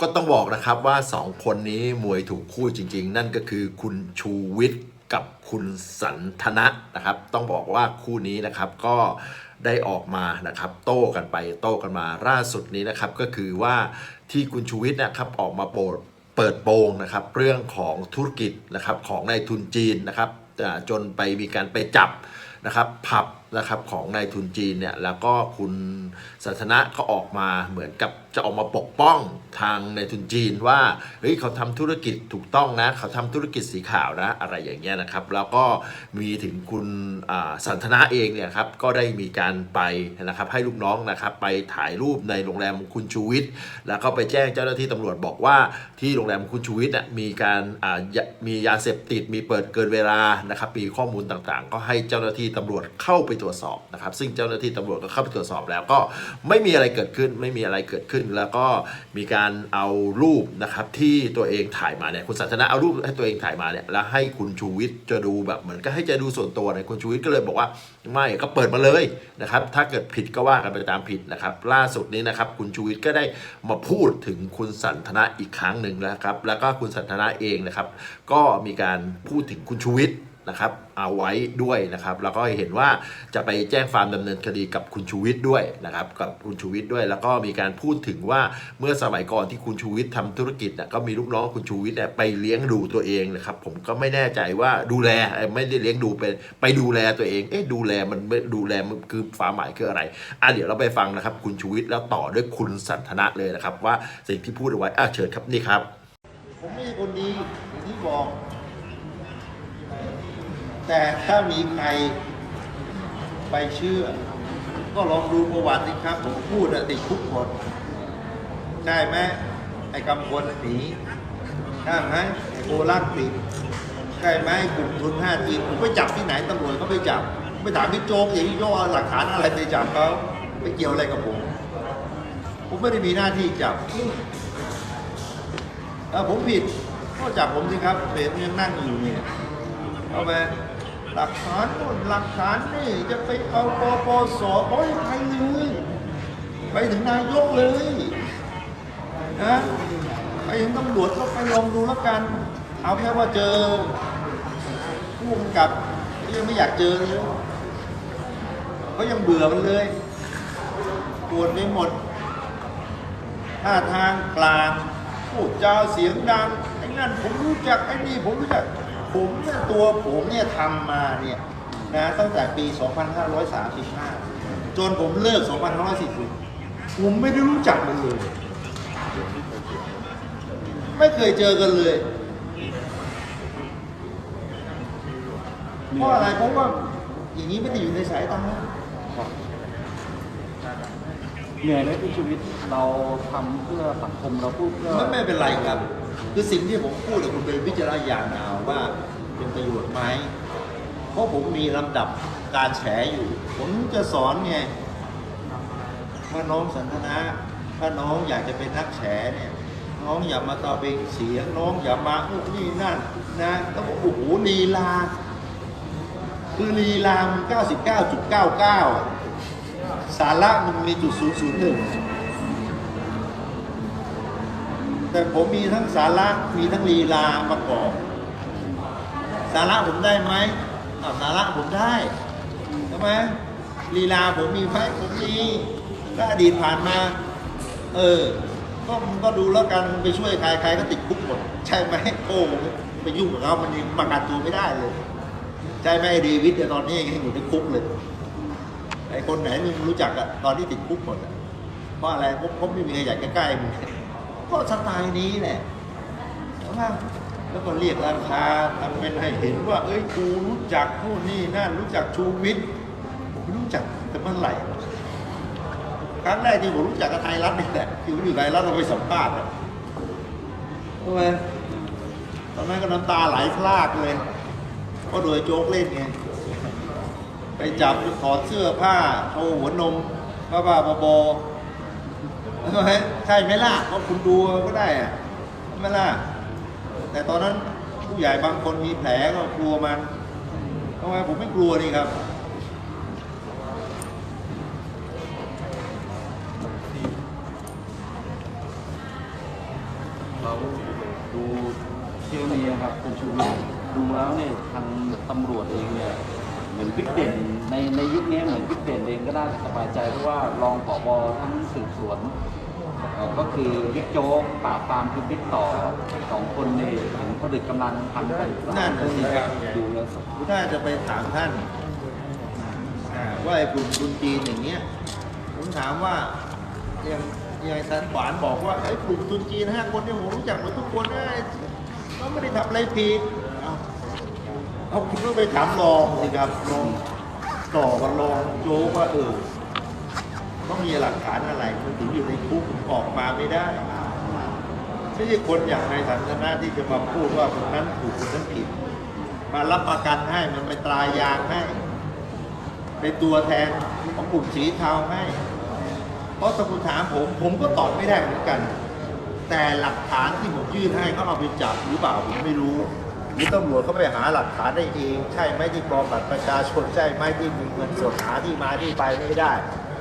ก็ต้องบอกนะครับว่าสองคนนี้มวยถูกคู่จริง ๆ นั่นก็คือคุณชูวิทย์กับคุณสันทนะนะครับ ต้องบอกว่าคู่นี้นะครับก็ได้ออกมานะครับโต้กันไปโต้กันมาล่าสุดนี้นะครับก็คือว่าที่คุณชูวิทย์นะครับออกมาโปรดเปิดโปงนะครับเรื่องของธุรกิจนะครับของนายทุนจีนนะครับจนไปมีการไปจับนะครับผับ นะครับของนายทุนจีนเนี่ยแล้วก็คุณสันทนะก็ออกมาเหมือนกับจะออกมาปกป้องทางนายทุนจีนว่าเฮ้ยเขาทำธุรกิจถูกต้องนะเขาทำธุรกิจสีขาวนะอะไรอย่างเงี้ยนะครับ แล้วก็มีถึงคุณสันทนาเองเนี่ยครับก็ได้มีการไปนะครับให้ลูกน้องนะครับไปถ่ายรูปในโรงแรมคุณชูวิทย์แล้วก็ไปแจ้งเจ้าหน้าที่ตำรวจบอกว่าที่โรงแรมคุณชูวิทย์น่ะมีการมียาเสพติดมีเปิดเกินเวลานะครับมีข้อมูลต่างๆ ก็ให้เจ้าหน้าที่ตำรวจเข้าไปตรวจสอบนะครับซึ่งเจ้าหน้าที่ตำรวจก็เข้าไปตรวจสอบแล้วก็ไม่มีอะไรเกิดขึ้นไม่มีอะไรเกิดขึ้น แล้วก็มีการเอารูปนะครับที่ตัวเองถ่ายมาเนี่ยคุณสันทนาเอารูปให้ตัวเองถ่ายมาเนี่ยแล้วให้คุณชูวิทย์จะดูแบบเหมือนก็ให้จะดูส่วนตัวเนี่ยคุณชูวิทย์ก็เลยบอกว่าไม่ก็เปิดมาเลยนะครับถ้าเกิดผิดก็ว่ากันไปตามผิดนะครับล่าสุดนี้นะครับคุณชูวิทย์ก็ได้มาพูดถึงคุณสันทนาอีกครั้งหนึ่งแล้วครับแล้วก็คุณสันทนาเองนะครับก็มีการพูดถึงคุณชูวิทย์ นะครับเอาไว้ด้วยนะครับ แล้วก็เห็นว่าจะไปแจ้งความดำเนินคดีกับคุณชูวิทย์ด้วยนะครับกับคุณชูวิทย์ด้วย แล้วก็มีการพูดถึงว่าเมื่อสมัยก่อนที่คุณชูวิทย์ทำธุรกิจน่ะก็มีลูกน้องคุณชูวิทย์เนี่ยไปเลี้ยงดูตัวเองนะครับ ผมก็ไม่แน่ใจว่าดูแลไม่ได้เลี้ยงดูเป็นไปดูแลตัวเองเอ๊ะดูแลมันดูแลมันคือความหมายคืออะไรอะเดี๋ยวเราไปฟังนะครับ คุณชูวิทย์แล้วต่อด้วยคุณสันทนะเลยนะครับ ว่าสิ่งที่พูดเอาไว้อะเชิญครับนี่ครับ ผมไม่ใช่คนดีอย่างที่บอก แต่ถ้ามีใครไปเชื่อ ก็ลองดูประวัติสิครับ ผมพูดติดคุกหมดใช่ไหมไอ้กำพลหนีใช่ไหมไอ้โกลักติดใช่ไหมกลุ่มทุน 5G ผมไปจับที่ไหนตำรวจก็ไปจับไปถามพี่โจ๊กอย่างพี่โจ๊กเอหลักฐานอะไรไปจับเขาไม่เกี่ยวอะไรกับผม ผมไม่ได้มีหน้าที่จับเออผมผิดก็จับผมสิครับเบสยังนั่งอยู่เนี่ยเอาไป หลักฐานโน่นหลักฐานนี่จะไปเอาปปสโอ้ยไปเลยไปถึงนายกเลยนะไปถึงตำรวจก็ไปลองดูแล้วกัน เอาแค่ว่าเจอผู้กำกับยังไม่อยากเจอเลยเขายังเบื่อมันเลยปวดไปหมดท่าทางกลางพูดจาเสียงดังไอ้นั่นผมรู้จักไอ้นี่ผมรู้จัก ผมเนี่ยตัวผมเนี่ยทำมาเนี่ยนะตั้งแต่ปี 2535 จนผมเลิก 2540 ผมไม่ได้รู้จักมันเลย ไม่เคยเจอกันเลยเพราะอะไรเพราะว่าอย่างนี้ไม่ได้อยู่ในสายตาเหนื่อยไหมพี่ชีวิตเราทำเพื่อสังคมเราพูดเพื่อไม่ไม่เป็นไรครับ คือสิ่งที่ผมพูดเนี่ยคุณไปวิจารณญาณเอาว่าเป็นประโยชน์ไหมเพราะผมมีลำดับการแฉอยู่ ผมจะสอนไงว่าน้องสันทนาถ้าน้องอยากจะเป็นนักแฉเนี่ยน้องอย่ามาตะเบงเสียงน้องอย่ามาเออนี่นั่นนะต้องบอกโอ้โหลีลา คือลีลามัน99.99อะสาระมันมีจุด001 แต่ผมมีทั้งสาระมีทั้งลีลาประกอบ สาระผมได้ไหมอ่าสาระผมได้ใช่ไหมลีลาผมมีไหมผมมีก็อดีตผ่านมา เออ ก็มก็ดูแล้วกันไปช่วยใครใครก็ติดคุกหมดใช่ไหมโอ้ไปยุ่งกับเขามันยังประกันตัวไม่ได้เลยใช่ไหมไอ้เดวิดเนี่ยตอนนี้ยังอยู่ในคุกเลยไอ้คนไหนมึงรู้จักอะตอนที่ติดคุกหมดอะเพราะอะไรเพราะไม่มีใครอยากใกล้มึง ก็สไตล์นี้แหละใช่ไหมแล้วก็เรียกราคาทำเป็นให้เห็นว่า เอ้ยกูรู้จักนู่นนี่นั่นรู้จักชูวิทย์ผมรู้จักแต่เมื่อไหร่ครั้งแรกที่ผมรู้จักกับไทยรัฐนี่แหละที่ผมอยู่ไทยรัฐเราไปสัมภาษณ์อะทำไมตอนนั้นก็น้ำตาไหลพลากเลยเพราะโดยโจ๊กเล่นไงไปจับถอดเสื้อผ้าโชว์หัวนมบ้าบ้าบอๆใช่ไหม ช่ไหมล่ะเพราะคุณดูก็ได้อะใช่ไหมล่ะ แต่ตอนนั้นผู้ใหญ่บางคนมีแผลก็กลัวมันทำไมผมไม่กลัวนี่ครับเราดูเที่ยวนี้ครับคุณชูวิทย์ดูแล้วเนี่ยทางตำรวจเองเนี่ยเหมือนบิ๊กเด่นในในยุคนี้เหมือนบิ๊กเด่นเองก็น่าสบายใจเพราะว่ารองผบทั้งสืบสวน ก็คือบิ๊กโจ๊กปราบปรามคือบิ๊กต่อสองคนนี่เห็นผลึกกำลังทำกันนั่นน่ะสิครับดูแล้วถ้าจะไปถามท่านว่าไอ้กลุ่มทุนจีนอย่างเงี้ยผมถามว่าอย่างอย่างท่านขวานบอกว่าไอ้กลุ่มทุนจีนห้าคนเนี่ยผมรู้จักหมดทุกคนนะเขาไม่ได้ทำอะไรผิดเอาเอาคุณต้องไปถามรองสิครับรองต่อกับรองโจ๊กว่าเออ ต้องมีหลักฐานอะไรมันถึงอยู่ในคุกออกมาไม่ได้ไม่ใช่คนอย่างนายสันทนาที่จะมาพูดว่าคนนั้นถูกคนนั้นผิด มารับประกันให้มันไปตรายางให้เป็นตัวแทนของกลุ่มสีเทาให้ เพราะถ้าคุณถามผม ผมก็ตอบไม่ได้เหมือนกัน แต่หลักฐานที่ผมยื่นให้เขาเอาไปจับหรือเปล่าผมไม่รู้ หรือตำรวจเขาไปหาหลักฐานได้เอง ใช่ไหมที่ปลอมบัตรประชาชนใช่ไหมที่มีเงินสดหาที่มาที่ไปไม่ได้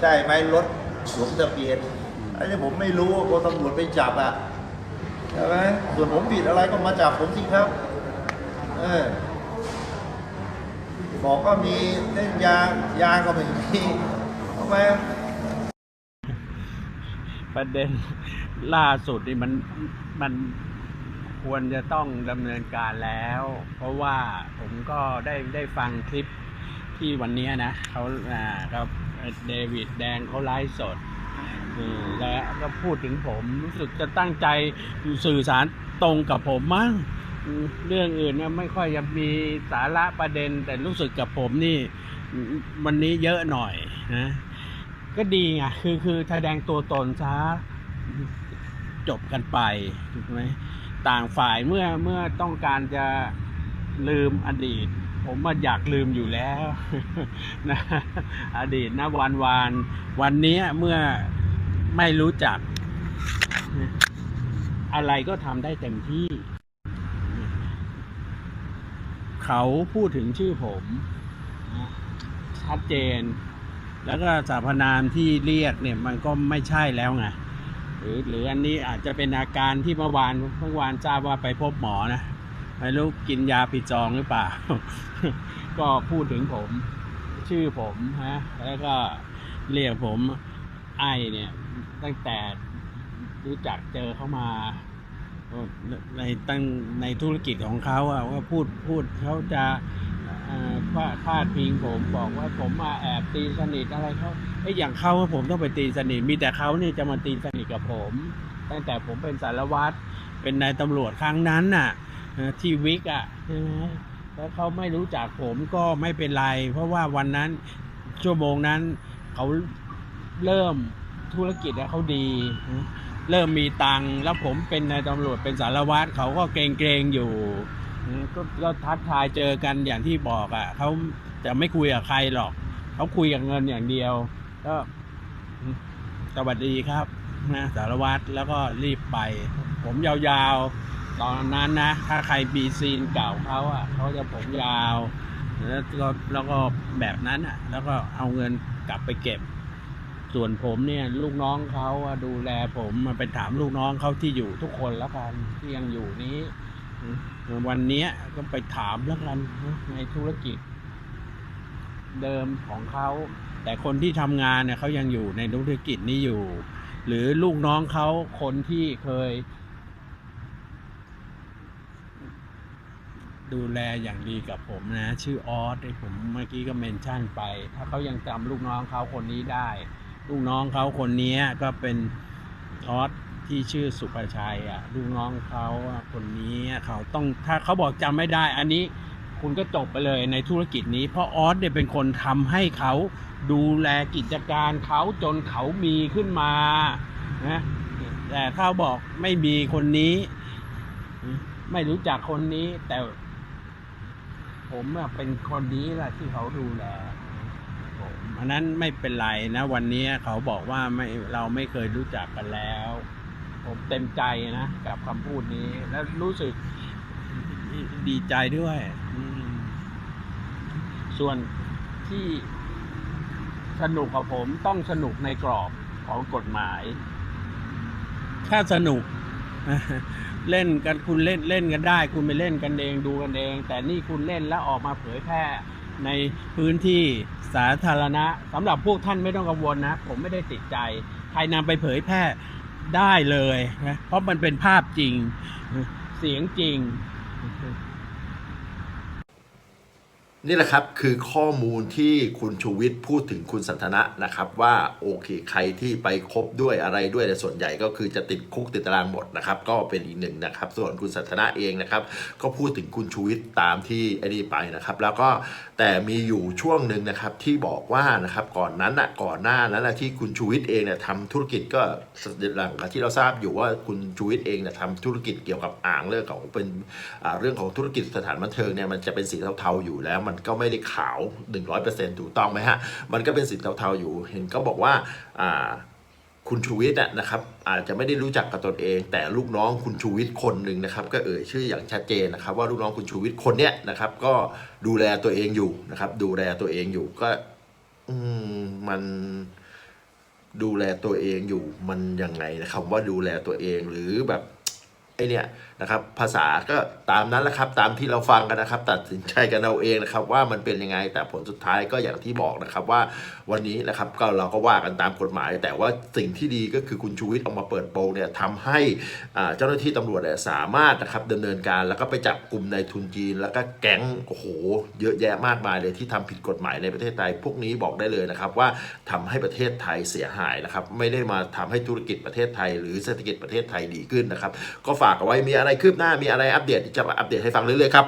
ใช่ไหมรถสวมทะเบียนอันนี้ผมไม่รู้พอตำรวจไปจับอะใช่ไหมส่วนผมผิดอะไรก็มาจับผมสิครับ เออบอกก็มีเล่นยายาก็ไม่มีทำไมประเด็นล่าสุดนี่มันมันควรจะต้องดำเนินการแล้ว เพราะว่าผมก็ได้ได้ฟังคลิป ที่วันนี้นะเขาอ่าครับเดวิดแดงเขาไลฟ์สดอืมแล้วก็พูดถึงผมรู้สึกจะตั้งใจสื่อสารตรงกับผมมั้งเรื่องอื่นเนี่ยไม่ค่อยจะมีสาระประเด็น แต่รู้สึกกับผมนี่วันนี้เยอะหน่อยนะก็ดีไงคือคือแสดงตัวตนซะจบกันไปถูกไหมต่างฝ่ายเมื่อเมื่อต้องการจะลืมอดีต ผมมาอยากลืมอยู่แล้วนะอดีตนะวันวานวันนี้เมื่อไม่รู้จัก อะไรก็ทำได้เต็มที่ เขาพูดถึงชื่อผม ชัดเจน แล้วก็สรรพนามที่เรียกเนี่ยมันก็ไม่ใช่แล้วไงหรือหรืออันนี้อาจจะเป็นอาการที่เมื่อวานเมื่อวานทราบว่าไปพบหมอนะ ไม่รู้กินยาผิดจองหรือเปล่า ก็พูดถึงผม ชื่อผมฮะ แล้วก็เรียกผมไอเนี่ย ตั้งแต่รู้จักเจอเขามาในตั้งในธุรกิจของเขาอะว่าพูดพูดเขาจะว่าพาดพิงผมบอกว่าผมมาแอบตีสนิทอะไรเขาไอ้อย่างเขาผมต้องไปตีสนิทมีแต่เขานี่จะมาตีสนิทกับผม ตั้งแต่ผมเป็นสารวัตรเป็นนายตำรวจครั้งนั้นน่ะ ที่วิกอะใช่ไหมแล้วเขาไม่รู้จักผมก็ไม่เป็นไร เพราะว่าวันนั้นชั่วโมงนั้นเขาเริ่มธุรกิจแล้วเขาดี เริ่มมีตังค์แล้วผมเป็นนายตำรวจเป็นสารวัตรเขาก็เกรงๆอยู่ก็ก็ทักทายเจอกันอย่างที่บอกอะ่ะเขาจะไม่คุยกับใครหรอก เขาคุยกับเงินอย่างเดียว ก็สวัสดีครับนะสารวัตรแล้วก็รีบไป ผมยาวๆ ตอนนั้นนะ ถ้าใครมีซีนเก่าเขาอะเขาจะผมยาว แล้วก็แล้วก็แบบนั้นอะ แล้วก็เอาเงินกลับไปเก็บ ส่วนผมเนี่ย ลูกน้องเขาดูแลผมมาไปถามลูกน้องเขาที่อยู่ทุกคนแล้วกันที่ยังอยู่นี้วันนี้ก็ไปถามแล้วกันในธุรกิจ เดิมของเขาแต่คนที่ทำงานเนี่ยเขายังอยู่ในธุรกิจนี้อยู่ หรือลูกน้องเขาคนที่เคย ดูแลอย่างดีกับผมนะ ชื่อออสที่ผมเมื่อกี้ก็เมนชั่นไป ถ้าเขายังจำลูกน้องเขาคนนี้ได้ ลูกน้องเขาคนนี้ก็เป็นออสที่ชื่อสุภชัยอะลูกน้องเขาคนนี้เขาต้องถ้าเขาบอกจำไม่ได้ อันนี้คุณก็จบไปเลยในธุรกิจนี้ เพราะออสเนี่ยเป็นคนทำให้เขาดูแลกิจการเขาจนเขามีขึ้นมานะแต่ถ้าบอกไม่มีคนนี้ ไม่รู้จักคนนี้แต่ ผมเป็นคนนี้แหละที่เขาดูแลผมอันนั้นไม่เป็นไรนะ วันนี้เขาบอกว่าไม่เราไม่เคยรู้จักกันแล้ว ผมเต็มใจนะกับคำพูดนี้ แล้วรู้สึกดีใจด้วยส่วนที่สนุกกับผมต้องสนุกในกรอบของกฎหมาย ถ้าสนุก เล่นกันคุณเล่นเล่นกันได้ คุณไปเล่นกันเองดูกันเอง แต่นี่คุณเล่นแล้วออกมาเผยแพร่ในพื้นที่สาธารณะสำหรับพวกท่านไม่ต้องกังวลนะ ผมไม่ได้ติดใจ ใครนำไปเผยแพร่ได้เลยนะเพราะมันเป็นภาพจริง เสียงจริง นี่แหละครับคือข้อมูลที่คุณชูวิทย์พูดถึงคุณสันทนะนะครับว่าโอเคใครที่ไปคบด้วยอะไรด้วยแต่ส่วนใหญ่ก็คือจะติดคุกติดตารางหมดนะครับก็เป็นอีกหนึ่งนะครับส่วนคุณสันทนะเองนะครับก็พูดถึงคุณชูวิทย์ตามที่ไอ้นี่ไปนะครับแล้วก็แต่มีอยู่ช่วงหนึ่งนะครับที่บอกว่านะครับก่อนนั้นอะก่อนหน้านั้นนะที่คุณชูวิทย์เองเนี่ยทำธุรกิจก็หลังจากที่เราทราบอยู่ว่าคุณชูวิทย์เองเนี่ยทำธุรกิจเกี่ยวกับอ่างเรื่องของเป็นเรื่องของธุรกิจสถานบันเทิงเนี่ยมันจะเป็นสีเทาๆอยู่แล้วมันก็ไม่ได้ขาว 100%ถูกต้องไหมฮะ มันก็เป็นสีเทาๆอยู่ เห็นก็บอกว่าคุณชูวิทย์นะครับอาจจะไม่ได้รู้จักกับตนเอง แต่ลูกน้องคุณชูวิทย์คนหนึ่งนะครับ ก็เอ่ยชื่ออย่างชัดเจนนะครับ ว่าลูกน้องคุณชูวิทย์คนเนี้ยนะครับ ก็ดูแลตัวเองอยู่นะครับ ดูแลตัวเองอยู่ก็อืมมันดูแลตัวเองอยู่มันยังไงนะครับว่าดูแลตัวเองหรือแบบไอเนี่ย นะครับ ภาษาก็ตามนั้นแหละครับ ตามที่เราฟังกันนะครับ ตัดสินใจกันเอาเองนะครับ ว่ามันเป็นยังไง แต่ผลสุดท้ายก็อย่างที่บอกนะครับว่าวันนี้นะครับก็เราก็ว่ากันตามกฎหมาย แต่ว่าสิ่งที่ดีก็คือคุณชูวิทย์ออกมาเปิดโปงเนี่ยทำให้อ่าเจ้าหน้าที่ตำรวจเนี่ยสามารถนะครับดำเนินการแล้วก็ไปจับกลุ่มในทุนจีน แล้วก็แก๊งโอ้โห เยอะแยะมากมายเลยที่ทำผิดกฎหมายในประเทศไทยพวกนี้บอกได้เลยนะครับว่าทำให้ประเทศไทยเสียหายนะครับไม่ได้มาทำให้ธุรกิจประเทศไทย หรือเศรษฐกิจประเทศไทยดีขึ้นนะครับ ก็ฝากเอาไว้มีอะไรไรคืบหน้ามีอะไรอัปเดตจะอัปเดตให้ฟังเรื่อยๆครับ